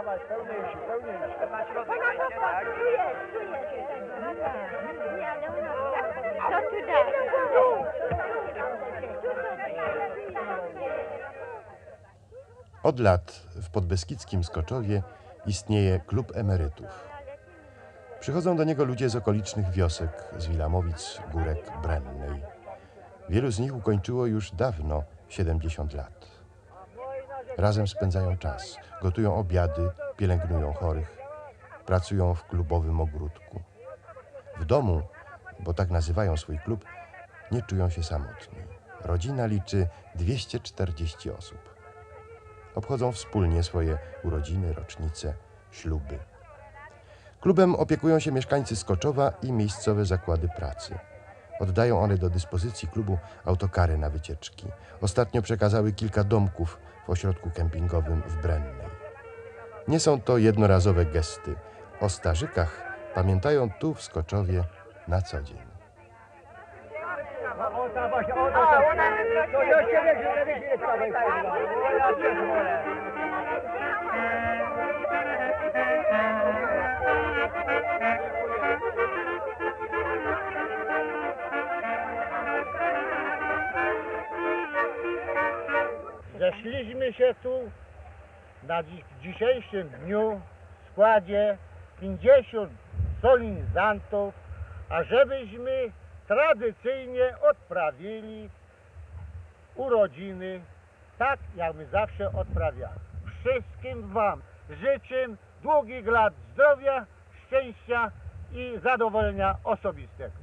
dawać, pełniejszy, pełniejszy. Na środek tak? poczuje, się. Nie, ale ona. Co tu? Tu, Od lat w podbeskidzkim Skoczowie istnieje klub emerytów. Przychodzą do niego ludzie z okolicznych wiosek, z Wilamowic, Górek, Brennej. Wielu z nich ukończyło już dawno 70 lat. Razem spędzają czas, gotują obiady, pielęgnują chorych, pracują w klubowym ogródku. W domu, bo tak nazywają swój klub, nie czują się samotni. Rodzina liczy 240 osób. Obchodzą wspólnie swoje urodziny, rocznice, śluby. Klubem opiekują się mieszkańcy Skoczowa i miejscowe zakłady pracy. Oddają one do dyspozycji klubu autokary na wycieczki. Ostatnio przekazały kilka domków w ośrodku kempingowym w Brennej. Nie są to jednorazowe gesty. O starzykach pamiętają tu w Skoczowie na co dzień. O, ta Zeszliśmy się tu na dzisiejszym dniu w składzie 50 solenizantów, ażebyśmy tradycyjnie odprawili urodziny tak, jak my zawsze odprawiamy. Wszystkim Wam życzę długich lat zdrowia, szczęścia i zadowolenia osobistego.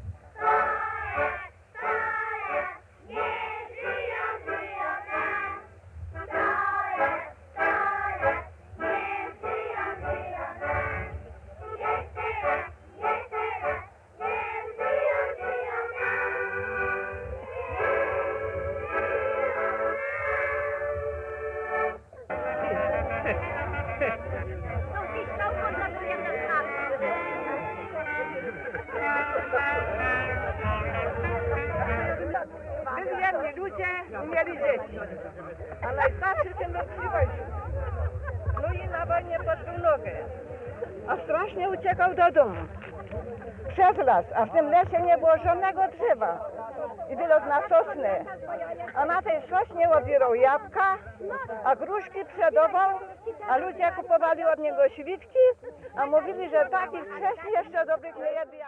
Byli jedni ludzie i mieli dzieci. A najstarszy ten wojsku. No i na wojnie podbił nogę. A strasznie uciekał do domu. Przez las, a w tym lesie nie było żadnego drzewa. I wylot na sosnę. A na tej sośnie obierał jabłka, a gruszki przedował, a ludzie kupowali od niego świdki, a mówili, że takich wcześniej jeszcze dobrych nie jedli